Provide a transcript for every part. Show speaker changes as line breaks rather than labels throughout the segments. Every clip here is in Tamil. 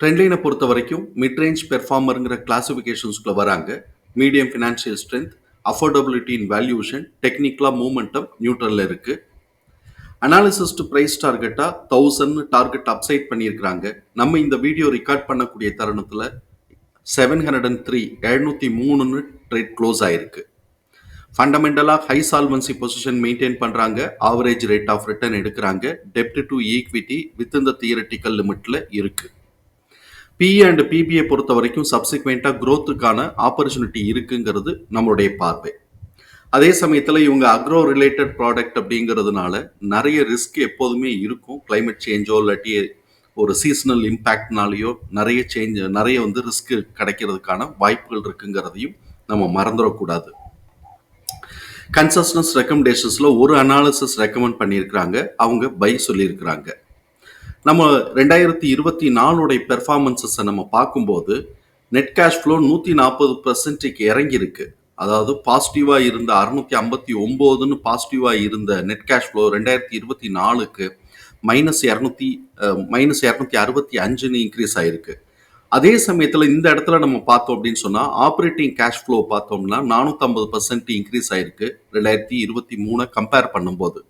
ட்ரெண்ட்லைனை பொறுத்த வரைக்கும் மிட் ரேஞ்ச் பெர்ஃபார்மருங்கிற கிளாசிஃபிகேஷன்ஸ்குள்ள வராங்க. Medium financial strength affordability in valuation டெக்னிக்கலாக மூமெண்டம் நியூட்ரலில் இருக்குது அனாலிசிஸ் டு ப்ரைஸ் டார்கெட்டாக தௌசண்ட் டார்கெட் அப்சைட் பண்ணியிருக்கிறாங்க. நம்ம இந்த வீடியோ ரெக்கார்ட் பண்ணக்கூடிய தருணத்தில் செவன் ஹண்ட்ரட் அண்ட் த்ரீ எழுநூற்றி மூணுன்னு ட்ரேட் க்ளோஸ் ஆயிருக்கு. ஃபண்டமெண்டலாக ஹை சால்வன்சி பொசிஷன் மெயின்டைன் பண்ணுறாங்க ஆவரேஜ் ரேட் ஆஃப் ரிட்டர்ன் எடுக்கிறாங்க. டெப்ட் டு ஈக்விட்டி வித் இந்த தியரட்டிக்கல் லிமிட்டில் இருக்குது பிஇ அண்ட் பிபிஐ பொறுத்த வரைக்கும் சப்சிக்வெண்ட்டாக க்ரோத்துக்கான ஆப்பர்ச்சுனிட்டி இருக்குங்கிறது நம்மளுடைய பார்வை. அதே சமயத்தில் இவங்க அக்ரோ ரிலேட்டட் ப்ராடக்ட் அப்படிங்கிறதுனால நிறைய ரிஸ்க் எப்போதுமே இருக்கும். கிளைமேட் சேஞ்சோ இல்லாட்டி ஒரு சீசனல் இம்பேக்ட்னாலேயோ நிறைய சேஞ்ச் நிறைய வந்து ரிஸ்க் கிடைக்கிறதுக்கான வாய்ப்புகள் இருக்குங்கிறதையும் நம்ம மறந்துடக்கூடாது. கன்சஸ்டன்ஸ் ரெக்கமெண்டேஷன்ஸில் ஒரு அனாலிசிஸ் ரெக்கமெண்ட் பண்ணியிருக்கிறாங்க. அவங்க பை சொல்லியிருக்கிறாங்க. நம்ம ரெண்டாயிரத்தி இருபத்தி நாலுடைய பெர்ஃபார்மன்ஸஸை நம்ம பார்க்கும்போது நெட் கேஷ் ஃப்ளோ நூற்றி நாற்பது பர்சன்ட்டுக்கு இறங்கியிருக்கு. அதாவது பாசிட்டிவாக இருந்த அறுநூத்தி ஐம்பத்தி ஒம்போதுன்னு பாசிட்டிவாக இருந்த நெட் கேஷ் ஃப்ளோ ரெண்டாயிரத்தி இருபத்தி நாலுக்கு மைனஸ் இரநூத்தி மைனஸ் இரநூத்தி அறுபத்தி அஞ்சுன்னு இன்க்ரீஸ் ஆயிருக்கு. அதே சமயத்தில் இந்த இடத்துல நம்ம பார்த்தோம் அப்படின்னு சொன்னால் ஆப்ரேட்டிங் கேஷ் ஃப்ளோ பார்த்தோம்னா நானூற்றம்பது பர்சன்ட் இன்க்ரீஸ் ஆயிருக்கு. ரெண்டாயிரத்தி இருபத்தி மூணை கம்பேர் பண்ணும்போது.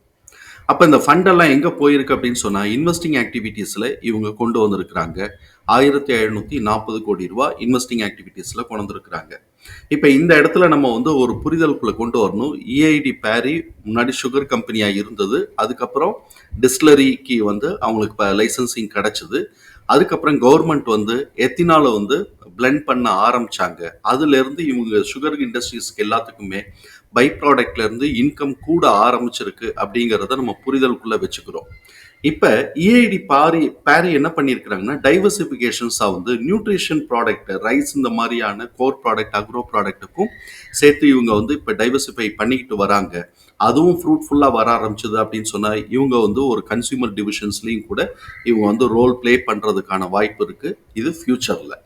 அப்போ இந்த ஃபண்டெல்லாம் எங்கே போயிருக்கு அப்படின்னு சொன்னால் இன்வெஸ்டிங் ஆக்டிவிட்டீஸில் இவங்க கொண்டு வந்திருக்கிறாங்க. ஆயிரத்தி எழுநூற்றி நாற்பது கோடி ரூபா இன்வெஸ்டிங் ஆக்டிவிட்டீஸில் கொண்டு வந்திருக்கிறாங்க. இப்போ இந்த இடத்துல நம்ம வந்து ஒரு புரிதலுக்குள்ளே கொண்டு வரணும். இஐடி பேரி முன்னாடி சுகர் கம்பெனியாக இருந்தது. அதுக்கப்புறம் டிஸ்லரிக்கு வந்து அவங்களுக்கு இப்போ லைசன்சிங் கிடச்சிது. அதுக்கப்புறம் கவர்மெண்ட் வந்து எத்தினால வந்து பிளெண்ட் பண்ண ஆரம்பிச்சாங்க. அதுலேருந்து இவங்க சுகர் இண்டஸ்ட்ரீஸ்க்கு எல்லாத்துக்குமே பை ப்ராடக்ட்லேருந்து இன்கம் கூட ஆரம்பிச்சிருக்கு அப்படிங்கிறத நம்ம புரிதலுக்குள்ளே வச்சுக்கிறோம். இப்போ இஐடி பாரி பேரி என்ன பண்ணியிருக்கிறாங்கன்னா டைவர்சிஃபிகேஷன்ஸாக வந்து நியூட்ரிஷன் ப்ராடக்ட் ரைஸ் இந்த மாதிரியான கோர் ப்ராடக்ட் அக்ரோ ப்ராடக்ட்டுக்கும் சேர்த்து இவங்க வந்து இப்போ டைவர்சிஃபை பண்ணிக்கிட்டு வராங்க. அதுவும் ஃப்ரூட்ஃபுல்லாக வர ஆரம்பிச்சது அப்படின்னு சொன்னால் இவங்க வந்து ஒரு கன்சியூமர் டிவிஷன்ஸ்லையும் கூட இவங்க வந்து ரோல் ப்ளே பண்ணுறதுக்கான வாய்ப்பு இருக்குது இது ஃப்யூச்சரில்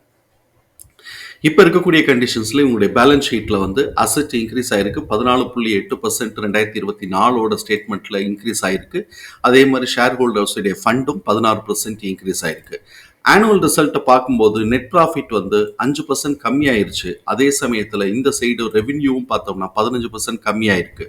இப்போ இருக்கக்கூடிய கண்டிஷன்ஸில் இவங்களுடைய பேலன்ஸ் ஷீட்டில் வந்து அசட் இன்க்ரீஸ் ஆயிருக்கு. பதினாலு புள்ளி எட்டு பர்சன்ட் ரெண்டாயிரத்தி இருபத்தி நாலோட ஸ்டேட்மெண்ட்டில் இன்க்ரீஸ் ஆயிருக்கு. அதே மாதிரி ஷேர் ஹோல்டர்ஸுடைய ஃபண்டும் பதினாறு பர்சன்ட் இன்க்ரீஸ் ஆயிருக்கு. ஆனுவல் ரிசல்ட்டை பார்க்கும்போது நெட் ப்ராஃபிட் வந்து அஞ்சு பர்சன்ட் கம்மியாயிருச்சு. அதே சமயத்தில் இந்த சைடு ரெவின்யூவும் பார்த்தோம்னா பதினஞ்சு பர்சன்ட் கம்மியாயிருக்கு.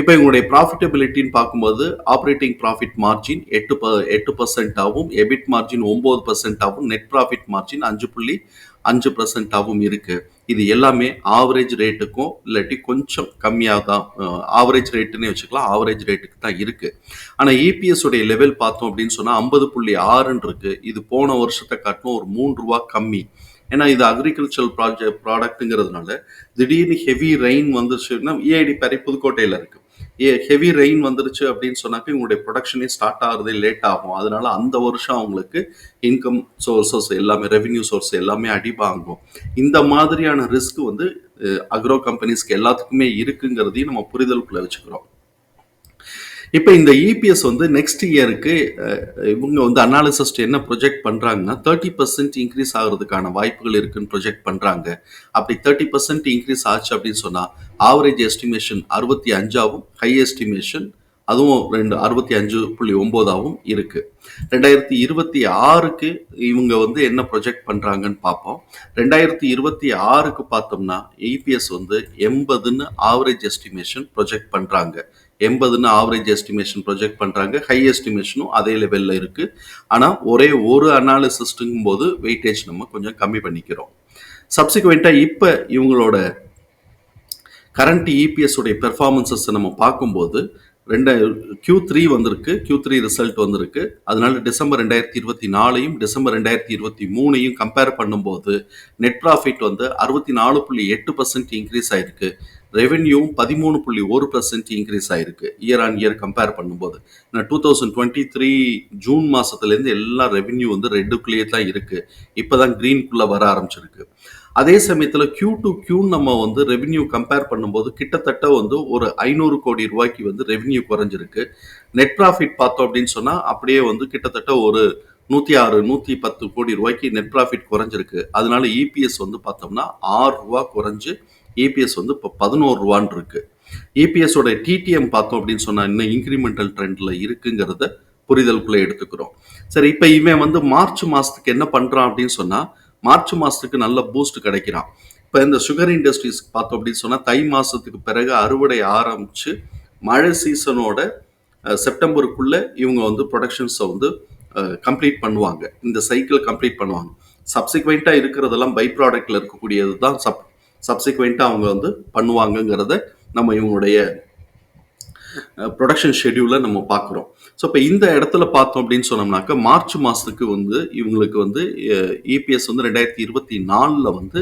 இப்போ இவங்களுடைய ப்ராஃபிட்டபிலிட்டின்னு பார்க்கும்போது ஆப்ரேட்டிங் ப்ராஃபிட் மார்ஜின் எட்டு ப எட்டு பர்சன்ட்டாகவும் எபிட் மார்ஜின் ஒம்பது பர்சன்ட்டாகவும் நெட் ப்ராஃபிட் மார்ஜின் அஞ்சு புள்ளி அஞ்சு பர்சன்ட்டாகவும் இருக்குது இது எல்லாமே ஆவரேஜ் ரேட்டுக்கும் இல்லாட்டி கொஞ்சம் கம்மியாக தான் ஆவரேஜ் ரேட்டுன்னே வச்சுக்கலாம் ஆவரேஜ் ரேட்டுக்கு தான் இருக்குது ஆனால் இபிஎஸ் உடைய லெவல் பார்த்தோம் அப்படின்னு சொன்னால் ஐம்பது புள்ளி ஆறுன்னு இருக்குது இது போன வருஷத்தை காட்டிலும் ஒரு மூணு ரூபா கம்மி. ஏன்னா இது அக்ரிகல்ச்சரல் ப்ராஜெக்ட் ப்ராடக்ட்டுங்கிறதுனால திடீர்னு ஹெவி ரெயின் வந்துச்சுன்னா இஐடி பேரி புதுக்கோட்டையில் இருக்குது ஏ ஹெவி ரெயின் வந்துருச்சு அப்படின்னு சொன்னாக்க இவங்களுடைய ப்ரொடக்ஷனே ஸ்டார்ட் ஆகுறதே லேட் ஆகும். அதனால அந்த வருஷம் அவங்களுக்கு இன்கம் சோர்சஸ் எல்லாமே ரெவென்யூ சோர்ஸ் எல்லாமே அடிவாங்கும். இந்த மாதிரியான ரிஸ்க் வந்து அக்ரோ கம்பெனிஸ்க்கு எல்லாத்துக்குமே இருக்குங்கிறதையும் நம்ம புரிதலுக்குள்ள வச்சுக்கிறோம். இப்போ இந்த இபிஎஸ் வந்து நெக்ஸ்ட் இயருக்கு இவங்க வந்து அனாலிசிஸ்ட் என்ன ப்ரொஜெக்ட் பண்ணுறாங்கன்னா தேர்ட்டி பர்சன்ட் இன்க்ரீஸ் ஆகிறதுக்கான வாய்ப்புகள் இருக்குன்னு ப்ரொஜெக்ட் பண்ணுறாங்க அப்படி தேர்ட்டி பர்சன்ட் இன்க்ரீஸ் ஆச்சு அப்படின்னு சொன்னால் ஆவரேஜ் எஸ்டிமேஷன் அறுபத்தி அஞ்சாவும் ஹை எஸ்டிமேஷன் அதுவும் ரெண்டு அறுபத்தி அஞ்சு புள்ளி ஒம்போதாகவும் இருக்குது ரெண்டாயிரத்தி இருபத்தி ஆறுக்கு இவங்க வந்து என்ன ப்ரொஜெக்ட் பண்ணுறாங்கன்னு பார்ப்போம். ரெண்டாயிரத்தி இருபத்தி ஆறுக்கு பார்த்தோம்னா இபிஎஸ் வந்து எண்பதுன்னு ஆவரேஜ் எஸ்டிமேஷன் ப்ரொஜெக்ட் பண்ணுறாங்க எண்பதுன்னு ஆவரேஜ் எஸ்டிமேஷன் ப்ரொஜெக்ட் பண்ணுறாங்க ஹை எஸ்டிமேஷனும் அதே லெவலில் இருக்குது ஆனால் ஒரே ஒரு அனாலிசிஸ்ட்டுங்கும் போது வெயிட்டேஜ் நம்ம கொஞ்சம் கம்மி பண்ணிக்கிறோம். சப்சிக்வெண்ட்டாக இப்போ இவங்களோட கரண்ட் இபிஎஸ் உடைய பெர்ஃபார்மன்சஸ் நம்ம பார்க்கும்போது ரெண்டு கியூ த்ரீ வந்திருக்கு. கியூ த்ரீ ரிசல்ட் வந்திருக்கு. அதனால டிசம்பர் ரெண்டாயிரத்தி இருபத்தி நாலையும் டிசம்பர் ரெண்டாயிரத்தி இருபத்தி மூணையும் கம்பேர் பண்ணும்போது நெட் ப்ராஃபிட் வந்து அறுபத்தி நாலு புள்ளி எட்டு பர்சன்ட் இன்க்ரீஸ் ஆயிருக்கு. ரெவென்யூவும் பதிமூணு புள்ளி ஒரு பர்சன்ட் இன்க்ரீஸ் ஆயிருக்கு. இயர் ஆன் இயர் கம்பேர் பண்ணும்போது. Two thousand twenty three June மாதத்துலேருந்து எல்லா ரெவென்யூ வந்து ரெட்டுக்குள்ளேயே தான் இருக்குது இப்போ தான் க்ரீன்குள்ளே வர ஆரம்பிச்சிருக்கு. அதே சமயத்தில் கியூ டு Q நம்ம வந்து ரெவென்யூ கம்பேர் பண்ணும்போது கிட்டத்தட்ட வந்து ஒரு ஐநூறு கோடி ரூபாய்க்கு வந்து ரெவென்யூ குறைஞ்சிருக்கு. நெட் ப்ராஃபிட் பார்த்தோம் அப்படின்னு சொன்னால் அப்படியே வந்து கிட்டத்தட்ட ஒரு நூற்றி ஆறு நூற்றி பத்து கோடி ரூபாய்க்கு நெட் ப்ராஃபிட் குறைஞ்சிருக்கு. அதனால இபிஎஸ் வந்து பார்த்தோம்னா ஆறு ரூபா குறைஞ்சு இபிஎஸ் வந்து இப்போ பதினோரு ரூபான்னு இருக்கு. EPS டிடிஎம் பார்த்தோம் அப்படின்னு சொன்னால் இன்னும் இன்க்ரிமெண்டல் ட்ரெண்டில் இருக்குங்கிறத புரிதலுக்குள்ளே எடுத்துக்கிறோம். சரி இப்போ இவன் வந்து மார்ச் மாதத்துக்கு என்ன பண்ணுறான் அப்படின்னு சொன்னால் மார்ச் மாதத்துக்கு நல்ல பூஸ்ட் கிடைக்கிறான். இப்போ இந்த சுகர் இண்டஸ்ட்ரீஸ் பார்த்தோம் அப்படின்னு சொன்னால் தை மாதத்துக்கு பிறகு அறுவடை ஆரம்பித்து மழை சீசனோட செப்டம்பருக்குள்ளே இவங்க வந்து ப்ரொடக்ஷன்ஸை வந்து கம்ப்ளீட் பண்ணுவாங்க. இந்த சைக்கிள் கம்ப்ளீட் பண்ணுவாங்க. சப்சிக்வெண்ட்டாக இருக்கிறதெல்லாம் பை ப்ராடக்டில் இருக்கக்கூடியது தான் சப் சப்சிக்வெண்ட்டாக அவங்க வந்து பண்ணுவாங்கங்கிறத நம்ம இவங்களுடைய ப்ரொடக்ஷன் ஷெட்யூலை நம்ம பார்க்குறோம். ஸோ இப்போ இந்த இடத்துல பார்த்தோம் அப்படின்னு சொன்னோம்னாக்க மார்ச் மாதத்துக்கு வந்து இவங்களுக்கு வந்து இபிஎஸ் வந்து ரெண்டாயிரத்தி இருபத்தி நாலில் வந்து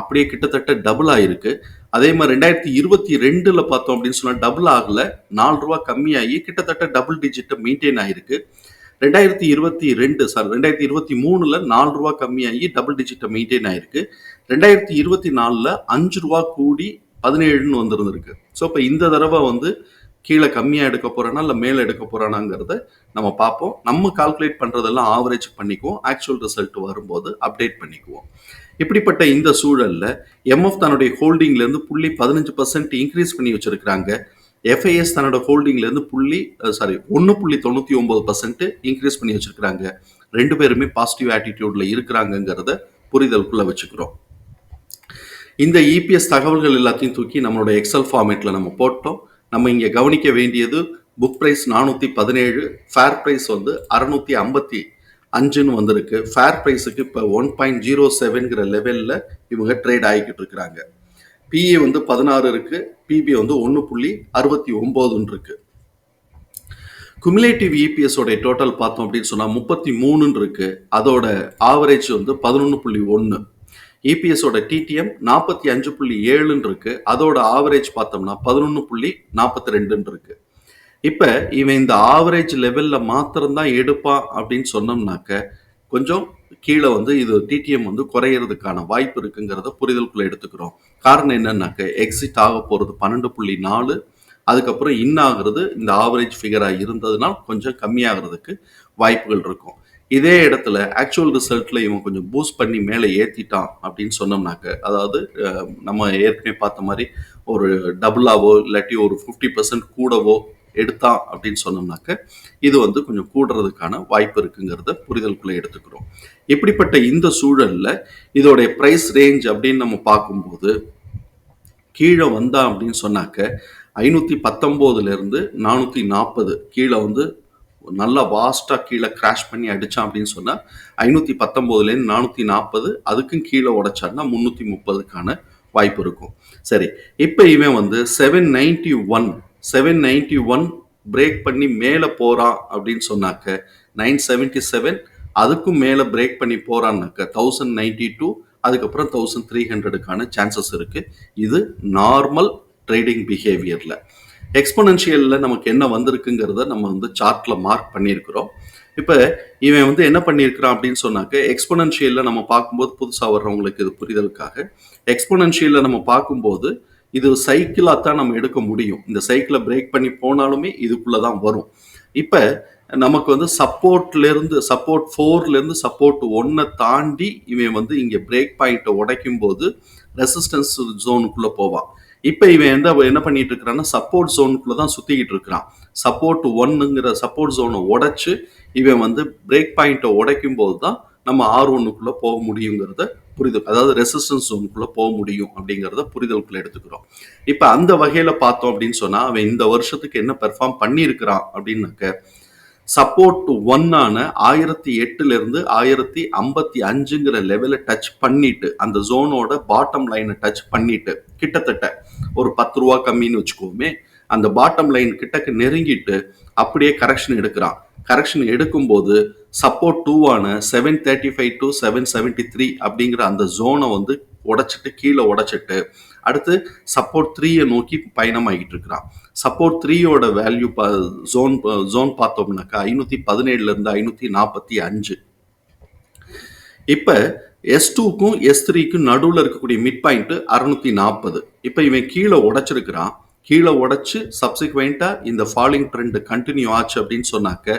அப்படியே கிட்டத்தட்ட டபுள் ஆகிருக்கு அதே மாதிரி ரெண்டாயிரத்தி இருபத்தி ரெண்டில் பார்த்தோம் அப்படின்னு சொன்னால் டபுள் ஆகல. நாலு ரூபா கம்மியாகி கிட்டத்தட்ட டபுள் டிஜிட்டை மெயின்டைன் ஆகிருக்கு ரெண்டாயிரத்தி இருபத்தி ரெண்டு சார் ரெண்டாயிரத்தி இருபத்தி மூணுல நாலு ரூபா கம்மியாகி டபுள் டிஜிட்டை மெயின்டைன் ஆயிருக்கு. ரெண்டாயிரத்தி இருபத்தி நாலில் அஞ்சு ரூபா கூடி பதினேழுன்னு வந்திருந்திருக்கு. ஸோ இப்போ இந்த தடவை வந்து கீழே கம்மியாக எடுக்க போகிறானா இல்லை மேலே எடுக்க போகிறானாங்கிறத நம்ம பார்ப்போம். நம்ம கால்குலேட் பண்ணுறதெல்லாம் ஆவரேஜ் பண்ணிக்குவோம். ஆக்சுவல் ரிசல்ட் வரும்போது அப்டேட் பண்ணிக்குவோம். இப்படிப்பட்ட இந்த சூழலில் எம்எஃப் தன்னுடைய ஹோல்டிங்லேருந்து புள்ளி பதினஞ்சு பர்சன்ட் இன்க்ரீஸ் பண்ணி வச்சுருக்கிறாங்க. எஃப்ஐஎஸ் தன்னோட ஹோல்டிங்லேருந்து புள்ளி சாரி ஒன்று புள்ளி தொண்ணூற்றி ஒம்பது பர்சன்ட் இன்க்ரீஸ் பண்ணி வச்சுருக்கிறாங்க. ரெண்டு பேருமே பாசிட்டிவ் ஆட்டிடியூட்ல இருக்கிறாங்கங்கிறத புரிதலுக்குள்ள வச்சுக்கிறோம். இந்த இபிஎஸ் தகவல்கள் எல்லாத்தையும் தூக்கி நம்மளோட எக்ஸல் ஃபார்மேட்டில் நம்ம போட்டோம். நம்ம இங்கே கவனிக்க வேண்டியது புக் ப்ரைஸ் நானூற்றி பதினேழு ஃபேர் ப்ரைஸ் வந்து அறநூற்றி ஐம்பத்தி அஞ்சுன்னு வந்திருக்கு. ஃபேர் ப்ரைஸுக்கு இப்போ ஒன் பாயிண்ட் ஜீரோ செவன்கிற லெவலில் இவங்க ட்ரேட் ஆகிக்கிட்டு இருக்கிறாங்க. பிஏ வந்து பதினாறு இருக்கு. பிபி வந்து ஒன்று புள்ளி அறுபத்தி ஒம்போதுன்னு இருக்கு. குமுலேட்டிவ் இபிஎஸ் உடைய டோட்டல் பார்த்தோம் அப்படின்னு சொன்னால் முப்பத்தி மூணுன்னு இருக்கு. அதோட ஆவரேஜ் வந்து பதினொன்று புள்ளி ஒன்று இபிஎஸோட டிடிஎம் நாற்பத்தி அஞ்சு புள்ளி ஏழுன்னு இருக்கு. அதோட ஆவரேஜ் பார்த்தோம்னா பதினொன்று புள்ளி நாற்பத்தி ரெண்டுன்னு இருக்கு. இப்போ இவன் இந்த ஆவரேஜ் லெவலில் மாத்திரம்தான் எடுப்பான் அப்படின்னு சொன்னோம்னாக்க கொஞ்சம் கீழே வந்து இது டிடிஎம் வந்து குறையிறதுக்கான வாய்ப்பு இருக்குங்கிறத புரிதலுக்குள்ள எடுத்துக்கிறோம். காரணம் என்னன்னாக்க எக்ஸிட் ஆக போகிறது பன்னெண்டு புள்ளி நாலு அதுக்கப்புறம் இன்னாகிறது இந்த ஆவரேஜ் ஃபிகராக இருந்ததுனால் கொஞ்சம் கம்மியாகிறதுக்கு வாய்ப்புகள் இருக்கும். இதே இடத்துல ஆக்சுவல் ரிசல்ட்டில் இவன் கொஞ்சம் பூஸ்ட் பண்ணி மேலே ஏற்றிட்டான் அப்படின்னு சொன்னோம்னாக்க அதாவது நம்ம ஏற்கனவே பார்த்த மாதிரி ஒரு டபுளாவோ இல்லாட்டி ஒரு ஃபிஃப்டி பர்சன்ட் கூடவோ எடுத்தான் அப்படின்னு சொன்னோம்னாக்க இது வந்து கொஞ்சம் கூடுறதுக்கான வாய்ப்பு இருக்குங்கிறத புரிதலுக்குள்ளே எடுத்துக்கிறோம். இப்படிப்பட்ட இந்த சூழலில் இதோடைய ப்ரைஸ் ரேஞ்ச் அப்படின்னு நம்ம பார்க்கும்போது கீழே வந்தா அப்படின்னு சொன்னாக்க ஐநூற்றி பத்தொம்போதுலேருந்து நானூற்றி நாற்பது கீழே வந்து நல்லா வாஸ்ட்டாக கீழே கிராஷ் பண்ணி அடித்தான் அப்படின்னு சொன்னால் ஐநூற்றி பத்தொம்போதுலேருந்து நானூற்றி நாற்பது அதுக்கும் கீழே உடைச்சான்னா முந்நூற்றி முப்பதுக்கான வாய்ப்பு இருக்கும். சரி இப்போ இவன் வந்து seven ninety one seven ninety one break பண்ணி மேலே போகிறான் அப்படின்னு சொன்னாக்க நைன் செவன்ட்டி செவன் அதுக்கும் மேலே பிரேக் பண்ணி போகிறான்னாக்க தௌசண்ட் நைன்டி டூ அதுக்கப்புறம் தௌசண்ட் த்ரீ ஹண்ட்ரடுக்கான சான்சஸ் இருக்குது இது நார்மல் ட்ரேடிங் பிஹேவியரில் எக்ஸ்பொனன்ஷியலில் நமக்கு என்ன வந்திருக்குங்கிறத நம்ம வந்து சார்ட்டில் மார்க் பண்ணியிருக்கிறோம் இப்போ இவன் வந்து என்ன பண்ணியிருக்கிறான் அப்படின்னு சொன்னாக்க எக்ஸ்பொனன்ஷியலில் நம்ம பார்க்கும்போது புதுசாக வர்றவங்களுக்கு இது புரிதலுக்காக எக்ஸ்பொனன்ஷியலில் நம்ம பார்க்கும்போது இது சைக்கிளாக தான் நம்ம எடுக்க முடியும். இந்த சைக்கிளை பிரேக் பண்ணி போனாலுமே இதுக்குள்ளே தான் வரும். இப்போ நமக்கு வந்து சப்போர்ட்லேருந்து சப்போர்ட் ஃபோர்லேருந்து சப்போர்ட் ஒன்னை தாண்டி இவன் வந்து இங்கே பிரேக் பாயிண்ட்டை உடைக்கும் போது ரெசிஸ்டன்ஸ் ஜோனுக்குள்ளே போவான். இப்போ இவன் எந்த என்ன பண்ணிட்டு இருக்கிறான்னா சப்போர்ட் ஜோனுக்குள்ளே தான் சுற்றிக்கிட்டு இருக்கிறான். சப்போர்ட் ஒன்னுங்கிற சப்போர்ட் ஜோனை உடைச்சு இவன் வந்து பிரேக் பாயிண்ட்டை உடைக்கும் போது தான் நம்ம ஆர் ஒன்னுக்குள்ள போக முடியுங்கிறத புரிதல் அதாவது ரெசிஸ்டன்ஸ் ஜோனுக்குள்ள போக முடியும் அப்படிங்கிறத புரிதலுக்குள்ள எடுத்துக்கிறோம். இப்போ அந்த வகையில் பார்த்தோம் அப்படின்னு சொன்னால் அவன் இந்த வருஷத்துக்கு என்ன பெர்ஃபார்ம் பண்ணியிருக்கிறான் அப்படின்னாக்க சப்போர்ட் ஒன்னான ஆயிரத்தி எட்டுலேருந்து ஆயிரத்தி ஐம்பத்தி அஞ்சுங்கிற லெவலை டச் பண்ணிட்டு அந்த ஜோனோட பாட்டம் லைனை டச் பண்ணிட்டு கிட்டத்தட்ட ஒரு பத்து ரூபா கம்மின்னு வச்சுக்கோமே அந்த பாட்டம் லைன் கிட்டக்கு நெருங்கிட்டு அப்படியே கரெக்ஷன் எடுக்கிறான். கரெக்ஷன் எடுக்கும்போது support டூவான seven thirty five to seven seventy three அப்படிங்கிற அந்த ஜோனை வந்து உடைச்சிட்டு கீழே உடைச்சிட்டு அடுத்து சப்போர்ட் த்ரீயை நோக்கி பயணம் ஆகிட்டு இருக்கிறான் சப்போர்ட் த்ரீயோட வேல்யூ ஜோன் ஜோன் பார்த்தோம்னாக்கா ஐநூற்றி பதினேழுலேருந்து ஐநூற்றி நாற்பத்தி அஞ்சு. இப்போ எஸ் டூக்கும் எஸ் த்ரீக்கும் நடுவில் இருக்கக்கூடிய மிட் பாயிண்ட்டு அறுநூற்றி நாற்பது. இப்போ இவன் கீழே உடைச்சிருக்கிறான். கீழே உடைச்சு சப்சிக்வெண்ட்டாக இந்த ஃபாலிங் ட்ரெண்ட் கண்டினியூ ஆச்சு அப்படின்னு சொன்னாக்க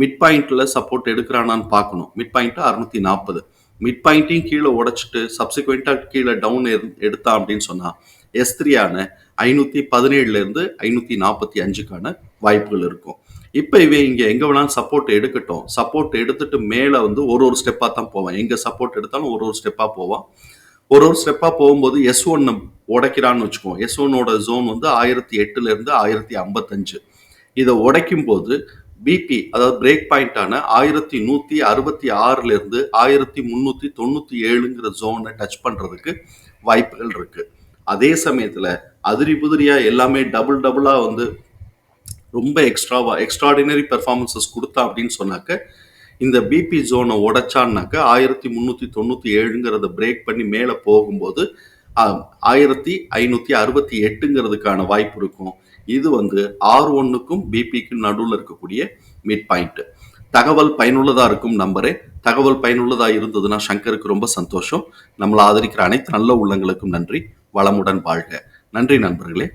மிட் பாயிண்ட்ல சப்போர்ட் எடுக்கிறானான்னு பார்க்கணும். மிட் பாயிண்ட்டு அறுநூத்தி நாற்பது. மிட் பாயிண்ட்டையும் கீழே உடைச்சிட்டு சப்சிக்வெண்ட்டாக கீழே டவுன் எடுத்தான் அப்படின்னு சொன்னால் எஸ் த்ரீயான ஐநூற்றி பதினேழுலேருந்து ஐநூற்றி நாற்பத்தி அஞ்சுக்கான வாய்ப்புகள் இருக்கும். இப்போ இவன் இங்கே எங்கே வேணாலும் சப்போர்ட் எடுக்கட்டும். சப்போர்ட் எடுத்துட்டு மேலே வந்து ஒரு ஒரு ஸ்டெப்பாக தான் போவான். எங்கே சப்போர்ட் எடுத்தாலும் ஒரு ஒரு ஸ்டெப்பாக போவான். ஒரு ஒரு ஸ்டெப்பாக போகும்போது எஸ் ஒன்னு உடைக்கிறான்னு வச்சுக்குவோம் எஸ் ஒன்னோட ஜோன் வந்து ஆயிரத்தி எட்டுலேருந்து ஆயிரத்தி ஐம்பத்தஞ்சு. இதை உடைக்கும் போது பிபி அதாவது பிரேக் பாயிண்டான ஆயிரத்தி நூற்றி அறுபத்தி ஆறுலேருந்து ஆயிரத்தி முந்நூற்றி தொண்ணூற்றி ஏழுங்கிற ஜோனை டச் பண்ணுறதுக்கு வாய்ப்புகள் இருக்கு. அதே சமயத்தில் அதிரி புதிரியாக எல்லாமே டபுள் டபுளாக வந்து ரொம்ப எக்ஸ்ட்ராவா எக்ஸ்ட்ராடினரி பெர்ஃபார்மன்சஸ் கொடுத்தா அப்படின்னு சொன்னாக்க இந்த பிபி ஜோனை உடைச்சான்னாக்க ஆயிரத்தி முந்நூற்றி தொண்ணூற்றி ஏழுங்கிறத பிரேக் பண்ணி மேலே போகும்போது ஆயிரத்தி ஐநூற்றி அறுபத்தி எட்டுங்கிறதுக்கான வாய்ப்பு இருக்கும். இது வந்து ஆர் ஒன்னுக்கும் பிபிக்கும் நடுவில் இருக்கக்கூடிய மிட் பாயிண்ட் தகவல் பயனுள்ளதாக இருக்கும் நம்பரே தகவல் பயனுள்ளதாக இருந்ததுன்னா சங்கருக்கு ரொம்ப சந்தோஷம். நம்மளை ஆதரிக்கிற அனைத்து நல்ல உள்ளங்களுக்கும் நன்றி. வளமுடன் வாழ்க. நன்றி நண்பர்களே.